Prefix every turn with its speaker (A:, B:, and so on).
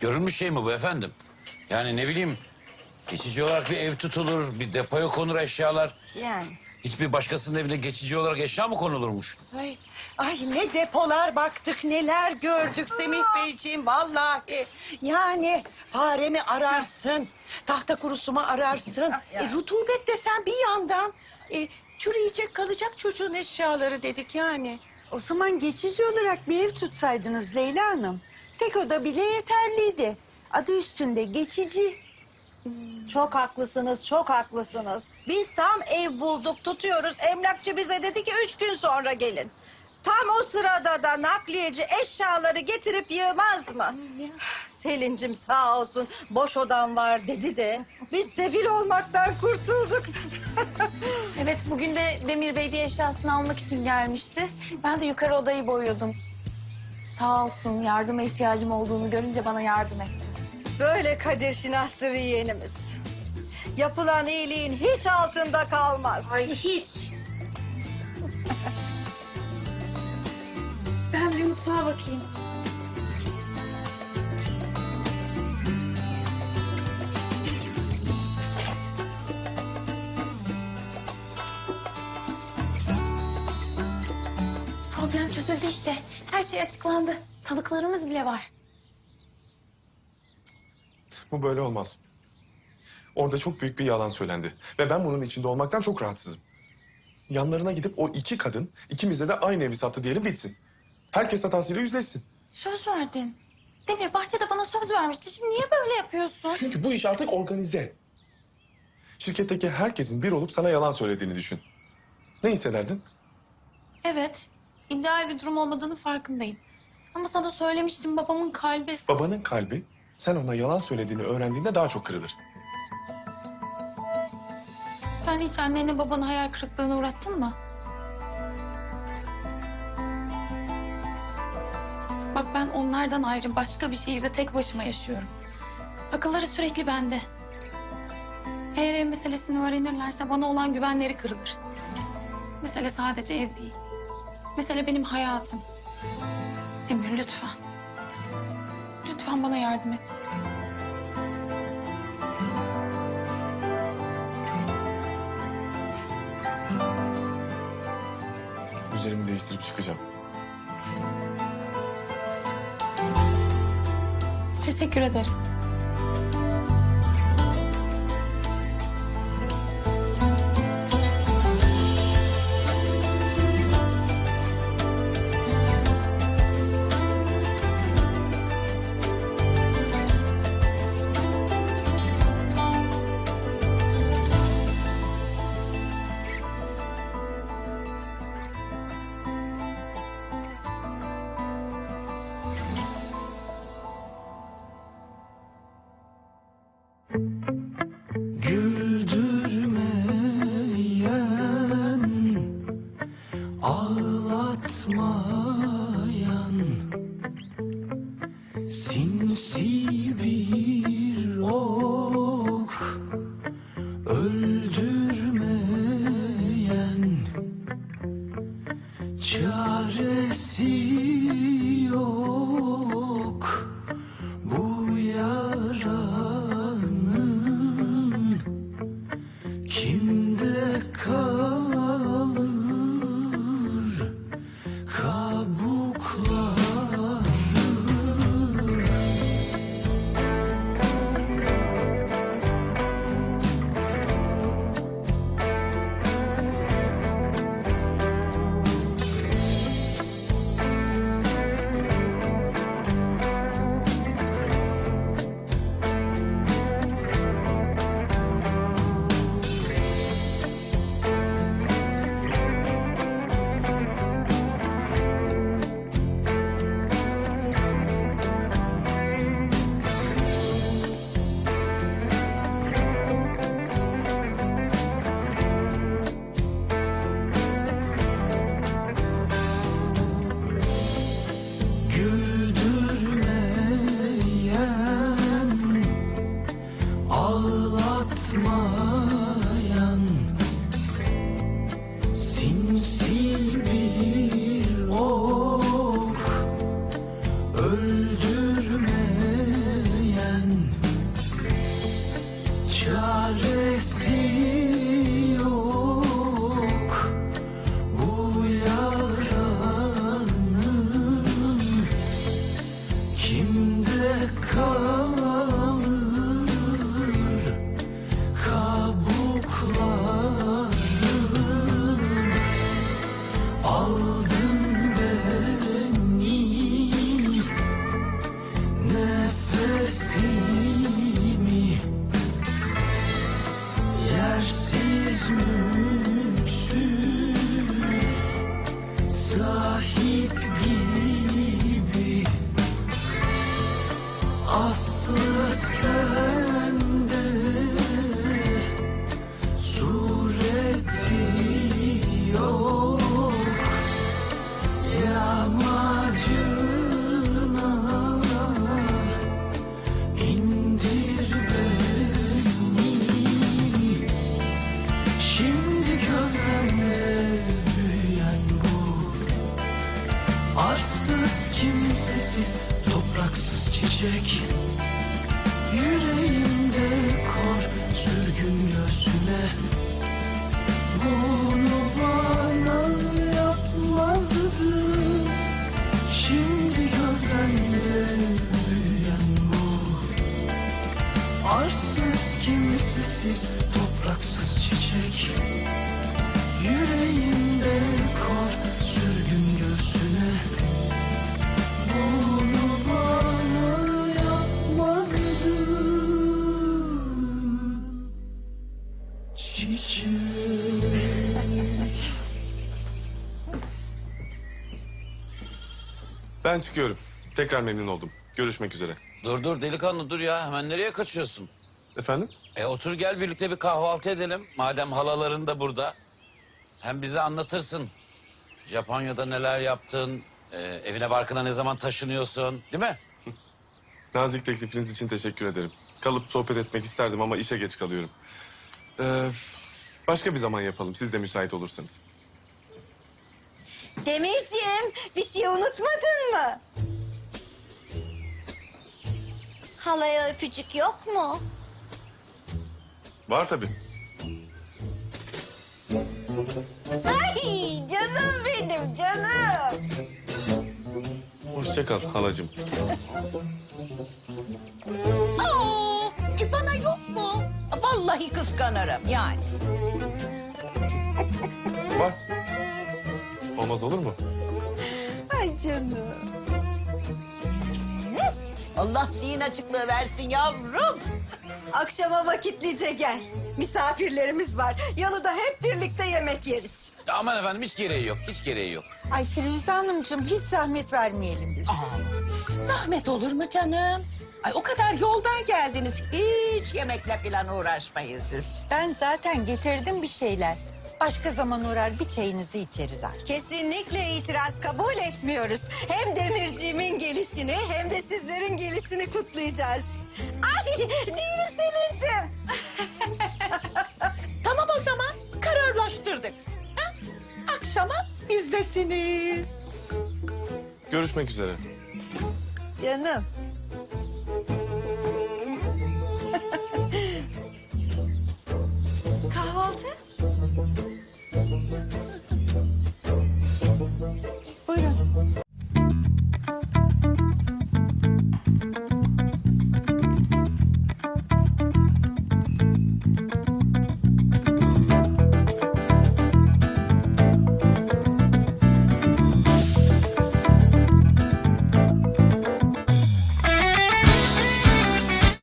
A: Görülmüş şey mi bu efendim? Yani ne bileyim geçici olarak bir ev tutulur, bir depoya konur eşyalar.
B: Yani.
A: Hiçbir başkasının evine geçici olarak eşya mı konulurmuş?
B: Ay, ay ne depolar baktık neler gördük Semih Beyciğim vallahi. Yani faremi ararsın, tahta kurusumu ararsın. E, rutubet desen bir yandan. E, çürüyecek kalacak çocuğun eşyaları dedik yani.
C: O zaman geçici olarak bir ev tutsaydınız Leyla Hanım. Tek oda bile yeterliydi. Adı üstünde geçici.
B: Çok haklısınız, çok haklısınız. Biz tam ev bulduk, tutuyoruz. Emlakçı bize dedi ki üç gün sonra gelin. Tam o sırada da nakliyeci eşyaları getirip yığmaz mı? Selin'cim sağ olsun boş odam var dedi de biz sefil olmaktan kurtulduk.
D: Evet bugün de Demir Bey bir eşyasını almak için gelmişti. Ben de yukarı odayı boyuyordum. Sağ olsun yardıma ihtiyacım olduğunu görünce bana yardım etti.
B: Böyle kadir şinastır yeğenimiz. Yapılan iyiliğin hiç altında kalmaz.
D: Ay hiç. ben bir mutfağa bakayım. Şey açıklandı. Tanıklarımız bile var.
E: Bu böyle olmaz. Orada çok büyük bir yalan söylendi. Ve ben bunun içinde olmaktan çok rahatsızım. Yanlarına gidip o iki kadın ikimize de aynı evi sattı diyelim bitsin. Herkes hatasıyla yüzleşsin.
D: Söz verdin. Demir bahçede bana söz vermişti. Şimdi niye böyle yapıyorsun?
E: Çünkü bu iş artık organize. Şirketteki herkesin bir olup sana yalan söylediğini düşün. Ne hissederdin?
D: Evet. İdeal bir durum olmadığını farkındayım. Ama sana söylemiştim babamın kalbi.
E: Babanın kalbi sen ona yalan söylediğini öğrendiğinde daha çok kırılır.
D: Sen hiç annenle babanı hayal kırıklığına uğrattın mı? Bak ben onlardan ayrı başka bir şehirde tek başıma yaşıyorum. Akılları sürekli bende. Eğer ev meselesini öğrenirlerse bana olan güvenleri kırılır. Mesele sadece ev değil. Mesele benim hayatım. Emir lütfen. Lütfen bana yardım et.
E: Üzerimi değiştirip çıkacağım.
D: Teşekkür ederim.
F: sincere Oh. Jackie.
E: Ben çıkıyorum. Tekrar memnun oldum. Görüşmek üzere.
A: Dur dur delikanlı dur ya. Hemen nereye kaçıyorsun?
E: Efendim?
A: E otur gel birlikte bir kahvaltı edelim. Madem halaların da burada. Hem bize anlatırsın. Japonya'da neler yaptın? e, evine barkına ne zaman taşınıyorsun? Değil mi?
E: Nazik teklifiniz için teşekkür ederim. Kalıp sohbet etmek isterdim ama işe geç kalıyorum. Ee, başka bir zaman yapalım. Siz de müsait olursanız.
B: Demirciğim bir şey unutmadın mı? Halaya öpücük yok mu?
E: Var tabii.
B: Ay canım benim canım.
E: Hoşça kal halacığım.
G: Aa, e bana yok mu? Vallahi kıskanırım yani.
E: Var. Olmaz olur mu?
C: Ay canım.
G: Allah zihin açıklığı versin yavrum.
B: Akşama vakitlice gel. Misafirlerimiz var. Yalıda hep birlikte yemek yeriz.
A: Aman efendim hiç gereği yok. Hiç gereği yok.
C: Ay Firuze Hanımcığım hiç zahmet vermeyelim biz.
G: Zahmet olur mu canım? Ay o kadar yoldan geldiniz. Hiç yemekle falan uğraşmayın siz.
C: Ben zaten getirdim bir şeyler. Başka zaman uğrar bir çayınızı içeriz artık.
B: Kesinlikle itiraz kabul etmiyoruz. Hem demirciğimin gelişini hem de sizlerin gelişini kutlayacağız. Ay değil Selin'cim.
G: Tamam o zaman kararlaştırdık. Ha? Akşama bizdesiniz.
E: Görüşmek üzere.
B: Canım